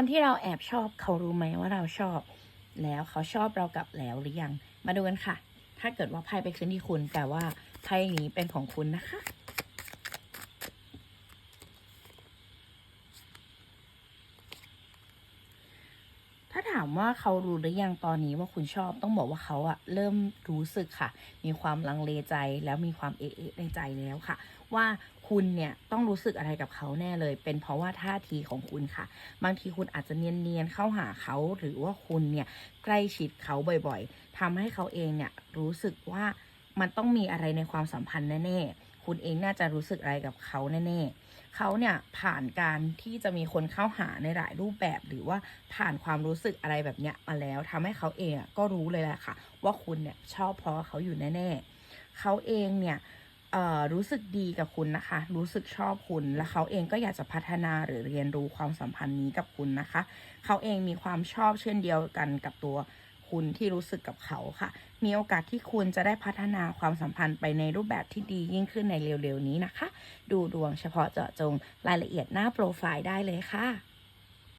คนที่เราแอบชอบเขารู้ไหมว่าเราชอบ แล้วเขาชอบเรากลับแล้วหรือยัง มาดูกันค่ะ ถ้าเกิดว่าไพ่ไปขึ้นที่คุณแต่ว่าไพ่นี้เป็นของคุณนะคะ ถามว่าเขารู้หรือยังตอนนี้ว่าคุณชอบต้องบอกว่าเขาอะเริ่มรู้สึกค่ะ มีความลังเลใจแล้วมีความเอะเอะในใจแล้วค่ะ ว่าคุณเนี่ยต้องรู้สึกอะไรกับเขาแน่เลย เป็นเพราะว่าท่าทีของคุณค่ะ บางทีคุณอาจจะเนียนๆเข้าหาเขาหรือว่าคุณเนี่ยใกล้ชิดเขาบ่อยๆทำให้เขาเองเนี่ยรู้สึกว่ามันต้องมีอะไรในความสัมพันธ์แน่ๆ คุณเองน่าจะรู้สึกอะไรกับเขาแน่ๆเขาเนี่ยผ่านการที่จะมีคนเข้าหาในหลายรูปแบบ หรือว่าผ่านความรู้สึกอะไรแบบเนี้ยมาแล้วทำให้เขาเองก็รู้เลยแหละค่ะ ว่าคุณเนี่ยชอบเพราะเขาอยู่แน่ๆเขาเองเนี่ยรู้สึกดีกับคุณนะคะ รู้สึกชอบคุณ และเขาเองก็อยากจะพัฒนาหรือเรียนรู้ความสัมพันธ์นี้กับคุณนะคะ เขาเองมีความชอบเช่นเดียวกันกับตัว คุณที่รู้สึกกับเขาค่ะ มีโอกาสที่คุณจะได้พัฒนาความสัมพันธ์ไปในรูปแบบที่ดียิ่งขึ้นในเร็วๆนี้นะคะ ดูดวงเฉพาะเจาะจงรายละเอียดหน้าโปรไฟล์ได้เลยค่ะ